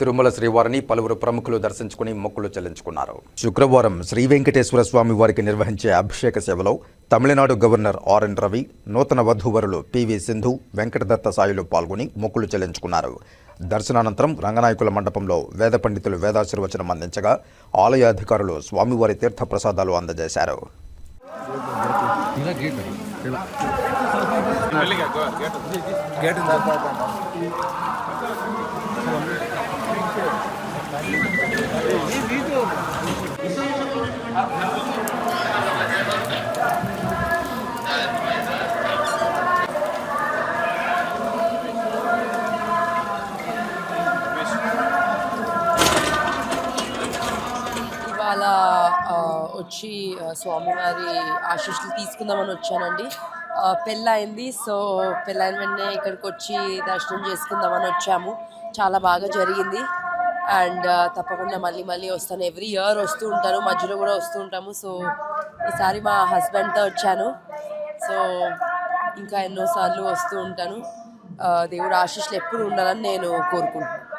తిరుమల శ్రీవారిని పలువురు ప్రముఖులు దర్శించుకుని మొక్కులు చెల్లించుకున్నారు. శుక్రవారం శ్రీ వెంకటేశ్వర స్వామి వారికి నిర్వహించే అభిషేక సేవలో తమిళనాడు గవర్నర్ ఆర్ఎన్ రవి నూతన వధూవరులు పివి సింధు వెంకటదత్త సాయిలు పాల్గొని మొక్కులు చెల్లించుకున్నారు. దర్శనానంతరం రంగనాయకుల మండపంలో వేద పండితులు వేదాశీర్వచనం అందించగా ఆలయ అధికారులు స్వామివారి తీర్థ ప్రసాదాలు అందజేశారు ఇవాళ వచ్చి స్వామివారి ఆశీస్సులు తీసుకుందామని వచ్చానండి. ఆ, పెళ్ళయింది. సో పెళ్ళైన వెంటనే ఇక్కడికి వచ్చి దర్శనం చేసుకుందామని వచ్చాము. చాలా బాగా జరిగింది. అండ్ తప్పకుండా మళ్ళీ మళ్ళీ వస్తాను. ఎవ్రీ ఇయర్ వస్తూ ఉంటాను. మధ్యలో కూడా వస్తూ ఉంటాము. సో ఈసారి మా హస్బెండ్తో వచ్చాను. సో ఇంకా ఎన్నోసార్లు వస్తూ ఉంటాను. దేవుడు ఆశీస్సులు ఎప్పుడు ఉండాలని నేను కోరుకుంటున్నాను.